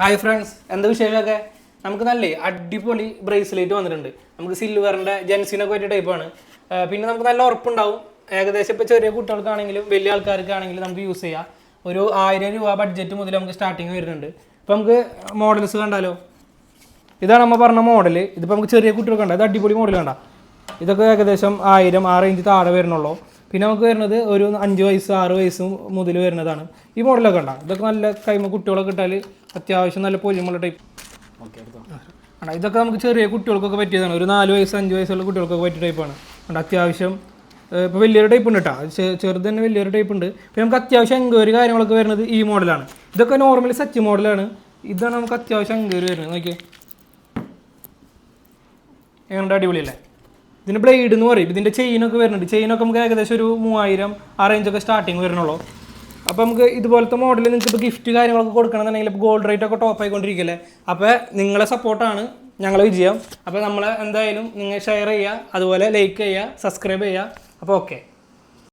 Hi friends എന്താ വിശേഷമൊക്കെ? നമുക്ക് നല്ല അടിപൊളി ബ്രേസ്ലെറ്റ് വന്നിട്ടുണ്ട്. നമുക്ക് സിൽവറിന്റെ ജെൻസിനൊക്കെ പറ്റിയ ടൈപ്പാണ് പിന്നെ നമുക്ക് നല്ല ഉറപ്പുണ്ടാവും. ഏകദേശം ഇപ്പോൾ ചെറിയ കുട്ടികൾക്കാണെങ്കിലും വലിയ ആൾക്കാർക്കാണെങ്കിലും നമുക്ക് യൂസ് ചെയ്യാം. ഒരു ആയിരം രൂപ ബഡ്ജറ്റ് മുതൽ നമുക്ക് സ്റ്റാർട്ടിങ് വരുന്നുണ്ട്. അപ്പോൾ നമുക്ക് മോഡൽസ് കണ്ടാലോ? ഇതാണ് നമ്മൾ പറഞ്ഞ മോഡൽ ഇതിപ്പോൾ നമുക്ക് ചെറിയ കുട്ടികൾക്ക് കണ്ട. ഇത് അടിപൊളി മോഡൽ കണ്ട. ഇതൊക്കെ ഏകദേശം ആയിരം ആ റേഞ്ച് താഴെ വരുന്നുള്ളൂ. പിന്നെ നമുക്ക് വരുന്നത് ഒരു അഞ്ച് വയസ്സ് ആറ് വയസ്സ് മുതൽ വരുന്നതാണ്. ഈ മോഡലൊക്കെ ഉണ്ടാകും ഇതൊക്കെ നല്ല കൈമ കുട്ടികളൊക്കെ ഇട്ടാൽ അത്യാവശ്യം നല്ല പൊലിമുള്ള ടൈപ്പ് ആണോ ഇതൊക്കെ നമുക്ക് ചെറിയ കുട്ടികൾക്കൊക്കെ പറ്റിയതാണ്. ഒരു നാല് വയസ്സ് അഞ്ച് വയസ്സുള്ള കുട്ടികൾക്കൊക്കെ പറ്റിയ ടൈപ്പാണ് ഉണ്ട് അത്യാവശ്യം ഇപ്പോൾ വലിയൊരു ടൈപ്പ് ഉണ്ട് കേട്ടോ ചെറുത് തന്നെ വലിയൊരു ടൈപ്പ് ഉണ്ട്. പിന്നെ നമുക്ക് അത്യാവശ്യം എൻക്വയറി കാര്യങ്ങളൊക്കെ വരുന്നത് ഈ മോഡലാണ് ഇതൊക്കെ നോർമലി സച്ച് മോഡലാണ് ഇതാണ് നമുക്ക് അത്യാവശ്യം എൻക്വയറി വരുന്നത്. നോക്കിയേ. എങ്ങനെ അടിപൊളിയല്ലേ? ഇതിന് ബ്ലേഡ് എന്ന് പറയും. ഇതിന്റെ ചെയിനൊക്കെ വരുന്നുണ്ട്. ചെയിനൊക്കെ നമുക്ക് ഏകദേശം ഒരു മൂവായിരം ആ റേഞ്ചൊക്കെ സ്റ്റാർട്ടിങ് വരണുള്ളൂ അപ്പോൾ നമുക്ക് ഇതുപോലത്തെ മോഡലിൽ നിങ്ങൾക്ക് ഇപ്പോൾ ഗിഫ്റ്റ് കാര്യങ്ങളൊക്കെ കൊടുക്കണമെന്നുണ്ടെങ്കിൽ ഇപ്പോൾ ഗോൾഡ് റേറ്റ് ഒക്കെ ടോപ്പ് ആയിക്കൊണ്ടിരിക്കില്ലേ അപ്പോൾ നിങ്ങളെ സപ്പോർട്ടാണ് ഞങ്ങളെ വിജയം. അപ്പോൾ നമ്മൾ എന്തായാലും നിങ്ങൾ ഷെയർ ചെയ്യുക അതുപോലെ ലൈക്ക് ചെയ്യുക സബ്സ്ക്രൈബ് ചെയ്യുക. അപ്പോൾ ഓക്കെ